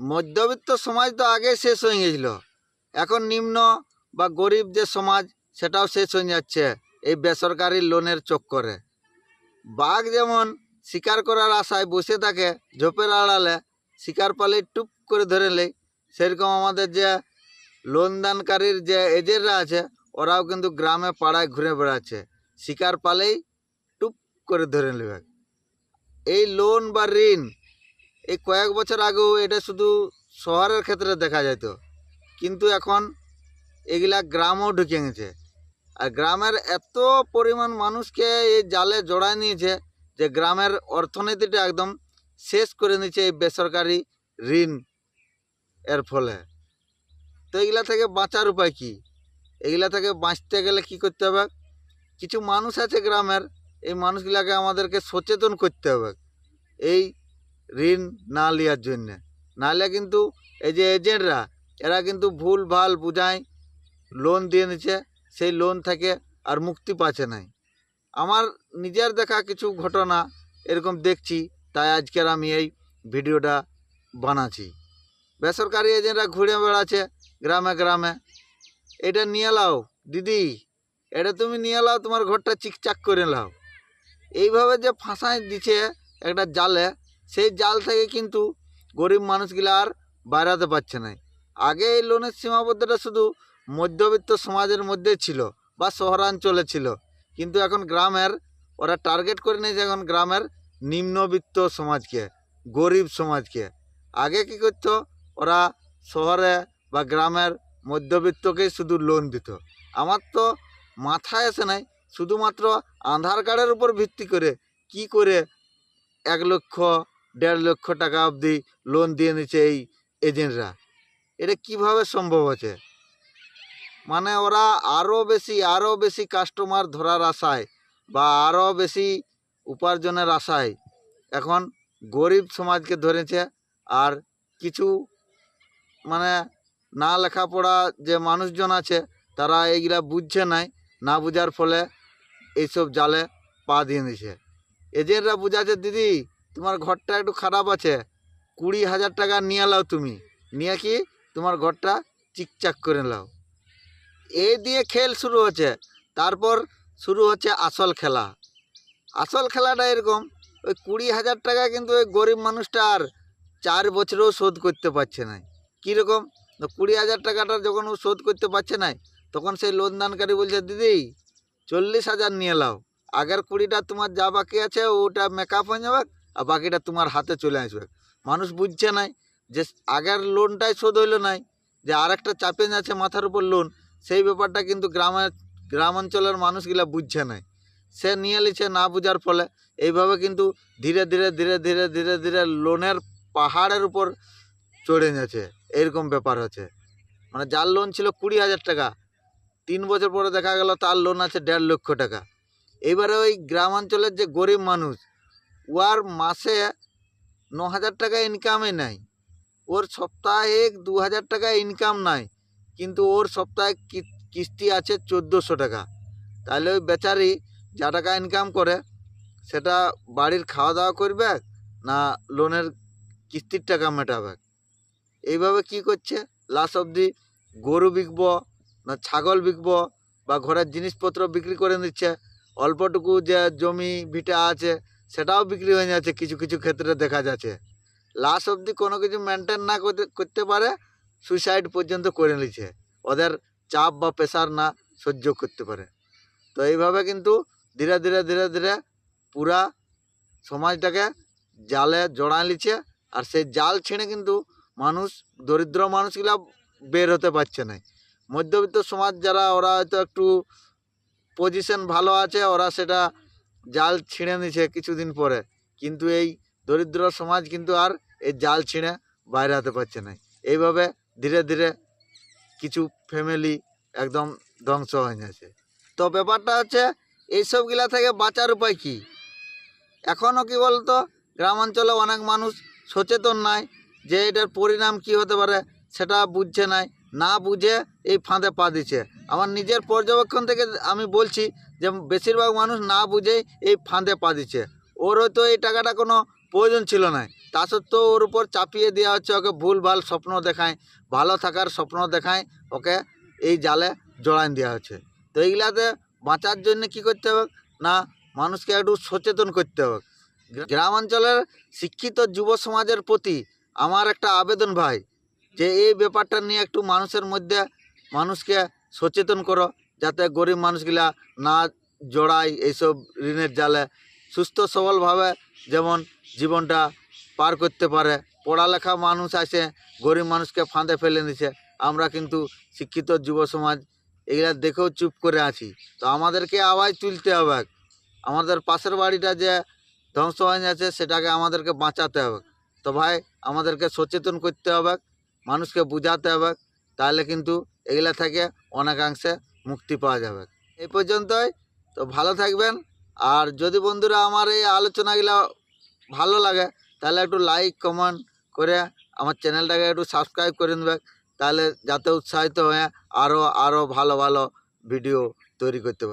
মধ্যবিত্ত সমাজ তো আগে শেষ হয়ে গেছিল। এখন নিম্ন বা গরিব যে সমাজ, সেটাও শেষ হয়ে যাচ্ছে এই বেসরকারি লোনের চক্করে। বাঘ যেমন শিকার করার আশায় বসে থাকে ঝোপের আড়ালে, শিকার পালে টুপ করে ধরে নেই, সেরকম আমাদের যে লোন দানকারীর যে এজেন্টরা আছে, ওরাও কিন্তু গ্রামে পাড়ায় ঘুরে বেড়াচ্ছে, শিকার পালেই টুপ করে ধরে নেবে। এই লোন বা ঋণ এই কয়েক বছর আগেও এটা শুধু শহরের ক্ষেত্রে দেখা যেত কিন্তু এখন এগুলা গ্রামও ঢুকে গেছে। আর গ্রামের এত পরিমাণ মানুষকে এই জালে জড়ায় নিয়েছে যে গ্রামের অর্থনীতিটা একদম শেষ করে নিচ্ছে এই বেসরকারি ঋণ এর ফলে। তো এগুলা থেকে বাঁচার উপায় কি? এগুলা থেকে বাঁচতে গেলে কি করতে হবে? কিছু মানুষ আছে গ্রামের, এই মানুষগুলাকে আমাদেরকে সচেতন করতে হবে। এই ঋণ না নেওয়ার জন্যে। নাহলে কিন্তু এই যে এজেন্টরা এরা কিন্তু ভুল ভালো বুঝায় লোন দিয়ে নিচ্ছে, সেই লোন থেকে আর মুক্তি পাচ্ছে নাই আমার নিজের দেখা কিছু ঘটনা এরকম দেখছি, তাই আজকের আমি এই ভিডিওটা বানাচ্ছি। বেসরকারি এজেন্টরা ঘুরে বেড়াচ্ছে গ্রামে গ্রামে। এটা নিয়ে লাও দিদি, এটা তুমি নিয়ে লাও তোমার ঘরটা চিকচাক করে লাও এইভাবে যে ফাঁসায় দিচ্ছে একটা জালে সেই জাল থেকে কিন্তু গরিব মানুষগুলো আর বাইরাতে পারছে না। আগে এই লোনের সীমাবদ্ধতা শুধু মধ্যবিত্ত সমাজের মধ্যে ছিল বা শহরাঞ্চলে ছিল। কিন্তু এখন গ্রামের, ওরা টার্গেট করে নিয়েছে এখন গ্রামের নিম্নবিত্ত সমাজকে, গরিব সমাজকে। আগে কি করতো? ওরা শহরে বা গ্রামের মধ্যবিত্তকেই শুধু লোন দিত। আমার তো মাথায় আসে নাই শুধুমাত্র আধার কার্ডের উপর ভিত্তি করে কি করে এক লক্ষ দেড় লক্ষ টাকা অবধি লোন দিয়ে নিচ্ছে এই এজেন্টরা এটা কীভাবে সম্ভব হচ্ছে? মানে ওরা আরও বেশি আরও বেশি কাস্টমার ধরার আশায় বা আরও বেশি উপার্জনের আশায় এখন গরিব সমাজকে ধরেছে আর কিছু মানে না লেখাপড়া যে মানুষজন আছে, তারা এইগুলা বুঝছে নাই, না বুঝার ফলে এইসব জালে পা দিয়ে দিছে। এজেন্টরা বুঝাচ্ছে, দিদি তোমার ঘরটা একটু খারাপ আছে। কুড়ি হাজার টাকা নিয়ে লাও তুমি। নিয়ে কি তোমার ঘরটা চিকচাক করে নাও। এই দিয়ে খেল শুরু হচ্ছে। তারপর শুরু হচ্ছে আসল খেলা। আসল খেলাটা এরকম, ওই কুড়ি হাজার টাকা কিন্তু ওই গরিব মানুষটা আর চার বছরেও শোধ করতে পারছে না। কীরকম? কুড়ি হাজার টাকাটা যখন ও শোধ করতে পারছে না, তখন সেই লোন দানকারী বলছে, দিদি, চল্লিশ হাজার নিয়ে লাও আগের কুড়িটা তোমার যা বাকি আছে, ওটা মেকআপ হয়ে যাবে আর বাকিটা তোমার হাতে চলে আসবে। মানুষ বুঝছে নাই যে আগের লোনটাই শোধ হইল নাই, যে আরেকটা চাপে যাচ্ছে মাথার উপর লোন সেই ব্যাপারটা কিন্তু গ্রাম অঞ্চলের মানুষগুলা বুঝছে নাই। সে নিয়ে নিচ্ছে না বুঝার ফলে এইভাবে কিন্তু ধীরে ধীরে ধীরে ধীরে ধীরে ধীরে লোনের পাহাড়ের উপর চড়ে যাচ্ছে। এরকম ব্যাপার হচ্ছে। মানে যার লোন ছিল কুড়ি হাজার টাকা, তিন বছর পরে দেখা গেল তার লোন আছে দেড় লক্ষ টাকা। এবারে ওই গ্রামাঞ্চলের যে গরিব মানুষ ওর মাসে ন হাজার টাকা ইনকামই নাই। ওর সপ্তাহে দু হাজার টাকা ইনকাম নাই, কিন্তু ওর সপ্তাহে কিস্তি আছে চোদ্দোশো টাকা। তাহলে ওই বেচারি যা টাকা ইনকাম করে, সেটা বাড়ির খাওয়া দাওয়া করবে না লোনের কিস্তির টাকা মেটাবে? এইভাবে কি করছে? লাস্ট অবধি গরু বিকব না ছাগল বিকব বা ঘরের জিনিসপত্র বিক্রি করে নিচ্ছে অল্পটুকু যে জমি ভিটা আছে সেটাও বিক্রি হয়ে যাচ্ছে, কিছু কিছু ক্ষেত্রে দেখা যাচ্ছে। লাস্ট অবধি কোনো কিছু মেনটেন না করতে পারে সুইসাইড পর্যন্ত করে নিচ্ছে। ওদের চাপ বা প্রেশার না সহ্য করতে পারে। তো এইভাবে কিন্তু ধীরে ধীরে ধীরে ধীরে পুরা সমাজটাকে জালে জড়ায় নিচ্ছে, আর সেই জাল ছেড়ে কিন্তু মানুষ, দরিদ্র মানুষগুলা বের হতে পারছে না। মধ্যবিত্ত সমাজ যারা, ওরা হয়তো একটু পজিশন ভালো আছে, ওরা সেটা জাল ছিঁড়ে নিছে কিছুদিন পরে। কিন্তু এই দরিদ্র সমাজ কিন্তু আর এই জাল ছিঁড়ে বাইরে হতে পারছে না। এইভাবে ধীরে ধীরে কিছু ফ্যামিলি একদম ধ্বংস হয়ে যাচ্ছে। তো ব্যাপারটা হচ্ছে, এইসবগুলা থেকে বাঁচার উপায় কি? এখনও কি বলতো, গ্রামাঞ্চলে অনেক মানুষ সচেতন নাই যে এটার পরিণাম কি হতে পারে সেটা বুঝছে নাই। না বুঝে এই ফাঁদে পা দিচ্ছে। আমার নিজের পর্যবেক্ষণ থেকে আমি বলছি যে বেশিরভাগ মানুষ না বুঝেই এই ফাঁদে পা দিচ্ছে। ওর হয়তো এই টাকাটা কোনো প্রয়োজন ছিল না। তা সত্ত্বেও ওর উপর চাপিয়ে দেওয়া হচ্ছে ওকে ভুল ভালো স্বপ্ন দেখায়, ভালো থাকার স্বপ্ন দেখায়, ওকে এই জালে জড়ান দেওয়া হচ্ছে। তো এইগুলাতে বাঁচার জন্য কি করতে হবে? না, মানুষকে একটু সচেতন করতে হবে। গ্রামাঞ্চলের শিক্ষিত যুব সমাজের প্রতি আমার একটা আবেদন ভাই। যে এই ব্যাপারটা নিয়ে একটু মানুষের মধ্যে মানুষকে সচেতন করো, যাতে গরিব মানুষগুলা না জড়ায় এইসব ঋণের জালে। সুস্থ, সবলভাবে যেমন জীবনটা পার করতে পারে। পড়ালেখা মানুষ আছে, গরিব মানুষকে ফাঁদে ফেলে নিছে আমরা কিন্তু শিক্ষিত যুব সমাজ, এগুলা দেখেও চুপ করে আছি। তো আমাদেরকে আওয়াজ তুলতে হবে। আমাদের পাশের বাড়িটা যে ধ্বংস হয়ে যাচ্ছে সেটাকে আমাদেরকে বাঁচাতে হবে। তো ভাই, আমাদেরকে সচেতন করতে হবে। মানুষকে বুঝাতে হবে, তাহলে কিন্তু এগুলা থেকে অনেকাংশে মুক্তি পাওয়া যাবে। এই পর্যন্তই, তো ভালো থাকবেন। আর যদি বন্ধুরা আমার এই আলোচনাগুলো ভালো লাগে, তাহলে একটু লাইক কমেন্ট করে আমার চ্যানেলটাকে একটু সাবস্ক্রাইব করে নেবে, তাহলে যাতে উৎসাহিত হয়ে আরও আরও ভালো ভালো ভিডিও তৈরি করতে পারি।